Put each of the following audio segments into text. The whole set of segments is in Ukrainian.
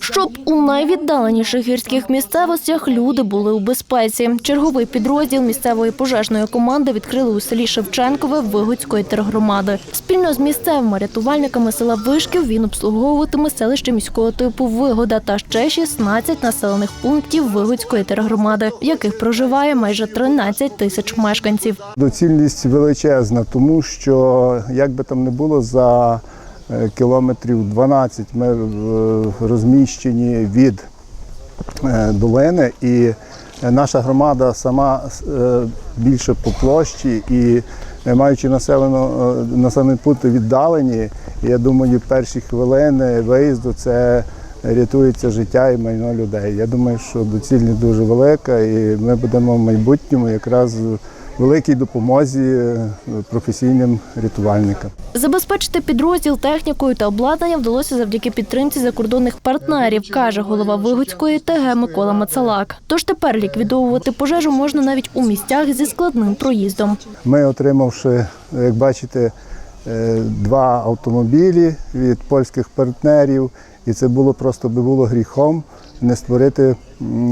Щоб у найвіддаленіших гірських місцевостях люди були у безпеці. Черговий підрозділ місцевої пожежної команди відкрили у селі Шевченкове Вигодської тергромади. Спільно з місцевими рятувальниками села Вишків він обслуговуватиме селище міського типу Вигода та ще 16 населених пунктів Вигодської тергромади, в яких проживає майже 13 тисяч мешканців. Доцільність величезна, тому що як би там не було за кілометрів 12 ми е, розміщені від е, долини, і наша громада сама е, більше по площі і е, маючи населено, е, населені пункти віддалені, я думаю, перші хвилини виїзду це рятується життя і майно людей. Я думаю, що доцільність дуже велика, і ми будемо в майбутньому якраз великій допомозі е, професійним рятувальникам. Забезпечити підрозділ технікою та обладнанням вдалося завдяки підтримці закордонних партнерів, каже голова Вигуцької ТГ Микола Мацалак. Тож тепер ліквідовувати пожежу можна навіть у місцях зі складним проїздом. Ми, отримавши, як бачите, два автомобілі від польських партнерів, і це було просто би було гріхом не створити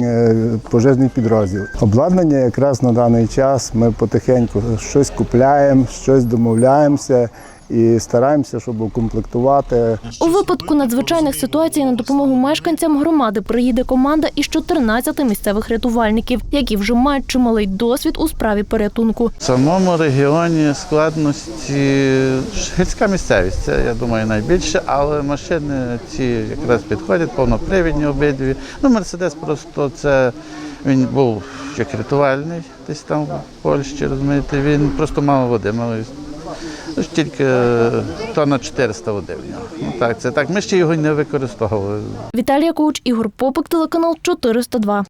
е, пожежний підрозділ. Обладнання якраз на даний час ми потихеньку щось купляємо, щось домовляємося і стараємося, щоб укомплектувати У випадку надзвичайних ситуацій на допомогу мешканцям громади приїде команда із 14 місцевих рятувальників, які вже мають чималий досвід у справі порятунку. В самому регіоні складності гірська місцевість, це я думаю найбільше, але машини ці якраз підходять, повнопривідні обидві. Ну, Мерседес просто це він був як рятувальний десь там в Польщі, розумієте, він просто мав води, мав ну, тільки тонна 400 води в. Ну так, це так. Ми ще його не використовували. Віталія Куч, Ігор Попик, телеканал 402.